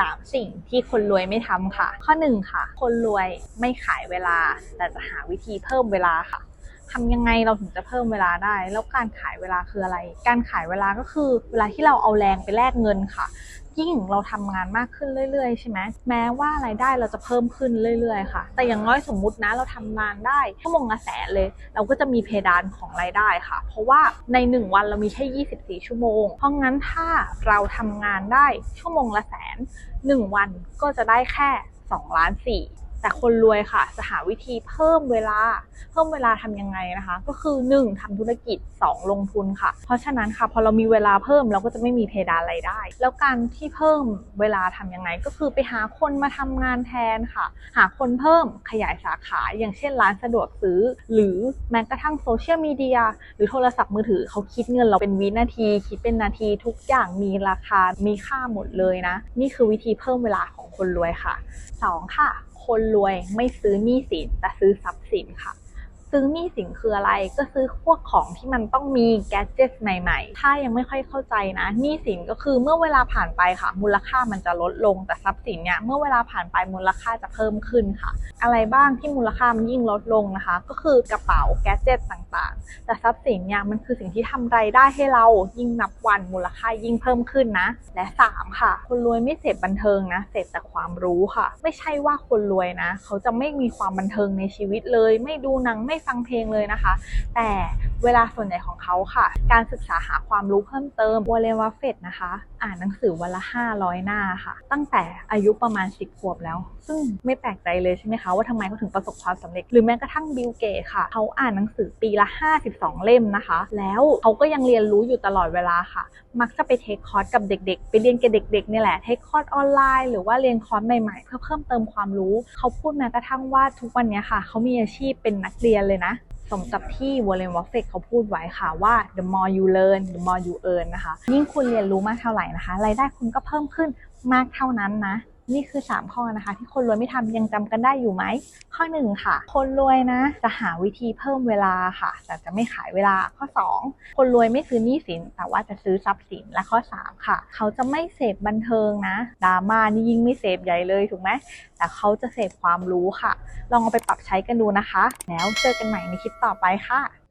สามสิ่งที่คนรวยไม่ทำค่ะ ข้อหนึ่งค่ะ คนรวยไม่ขายเวลา แต่จะหาวิธีเพิ่มเวลาค่ะ ทำยังไงเราถึงจะเพิ่มเวลาได้ แล้วการขายเวลาคืออะไร การขายเวลาก็คือ เวลาที่เราเอาแรงไปแลกเงินค่ะ ยิ่งเราทำงานมากขึ้นเรื่อยๆใช่ไหมแม้ว่ารายได้เราจะเพิ่มขึ้นเรื่อยๆค่ะ แต่อย่างน้อยสมมุตินะเราทำงานได้ชั่วโมงละแสนเลย เราก็จะมีเพดานของรายได้ค่ะ เพราะว่าใน 1 วันเรามีแค่24 ชั่วโมง เพราะงั้นถ้าเราทำงานได้ชั่วโมงละแสน1วันก็จะได้แค่2ล้าน4 แต่คนรวยค่ะ จะหาวิธีเพิ่มเวลา เพิ่มเวลาทำยังไงนะคะ ก็คือ 1ทำธุรกิจ 2 ลงทุนค่ะ เพราะฉะนั้นค่ะพอเรามีเวลาเพิ่มเราก็จะไม่มีเพดานรายได้ แล้วการที่เพิ่มเวลาทำยังไง ก็คือไปหาคนมาทำงานแทนค่ะ หาคนเพิ่มขยายสาขาอย่างเช่นร้านสะดวกซื้อ หรือแม้กระทั่งโซเชียลมีเดียหรือโทรศัพท์มือถือเขาคิดเงินเราเป็นวินาที คิดเป็นนาทีทุกอย่างมีราคามีค่าหมดเลยนะ นี่คือวิธีเพิ่มเวลาของคนรวยค่ะ 2 ค่ะ คนรวยไม่ซื้อหนี้สินแต่ซื้อทรัพย์สินค่ะ ซื้อหนี้สินคืออะไรก็ซื้อพวกของที่มันต้องมีแกจิตใหม่ๆ ถ้ายังไม่ค่อยเข้าใจนะหนี้สินก็คือเมื่อเวลาผ่านไปค่ะ มูลค่ามันจะลดลงแต่ทรัพย์สินเนี่ยเมื่อเวลาผ่านไปมูลค่าจะเพิ่มขึ้นค่ะ อะไรบ้างที่มูลค่ามันยิ่งลดลงนะคะ ก็คือกระเป๋าแกจิตต่างๆ แต่ทรัพย์สินเนี่ยมันคือสิ่งที่ทำรายได้ให้เรายิ่งนับวันมูลค่ายิ่งเพิ่มขึ้นนะ และสามค่ะ คนรวยไม่เสพบันเทิงนะเสพแต่ความรู้ค่ะ ไม่ใช่ว่าคนรวยนะ เขาจะไม่มีความบันเทิงในชีวิตเลย ไม่ดูหนังไม่ฟังเพลงเลยนะคะ แต่ เวลาส่วนใหญ่ของเขาค่ะ การศึกษาหาความรู้เพิ่มเติมวอลเลนวัฟเฟตนะคะ อ่านหนังสือวันละ 500 หน้าค่ะ ตั้งแต่อายุประมาณ 10 ขวบแล้ว ซึ่งไม่แปลกใจเลยใช่ไหมคะ ว่าทำไมเขาถึงประสบความสำเร็จ หรือแม้กระทั่งบิลเกตค่ะ เขาอ่านหนังสือปีละ 52 เล่มนะคะ แล้วเขาก็ยังเรียนรู้อยู่ตลอดเวลาค่ะ มักจะไปเทคคอร์สกับเด็ก ๆ ไปเรียนกับเด็กๆนี่แหละ เทคคอร์สออนไลน์หรือว่าเรียนคอร์สใหม่ๆ เพื่อเพิ่มเติมความรู้ เขาพูดแม้กระทั่งว่าทุกวันนี้ค่ะ เขามีอาชีพเป็นนักเรียนเลยนะ สมกับที่วอลเลนวอฟเฟกเขาพูดไว้ค่ะว่า the more you learn the more you earn นะคะ ยิ่งคุณเรียนรู้มากเท่าไหร่นะคะ รายได้คุณก็เพิ่มขึ้นมากเท่านั้นนะ นี่คือ 3 ข้อนะคะ ที่คนรวยไม่ทำยังจำกันได้อยู่ไหม ข้อ 1 ค่ะ คนรวยนะ จะหาวิธีเพิ่มเวลาค่ะ แต่จะไม่ขายเวลาข้อ 2 คนรวยไม่ซื้อหนี้สิน แต่ว่าจะซื้อทรัพย์สินและข้อ 3 ค่ะ เขาจะไม่เสพบันเทิงนะดราม่านี่ยิ่งไม่เสพใหญ่เลยถูกไหมแต่เขาจะเสพความรู้ค่ะ ลองเอาไปปรับใช้กันดูนะคะ แล้วเจอกันใหม่ในคลิปต่อไปค่ะ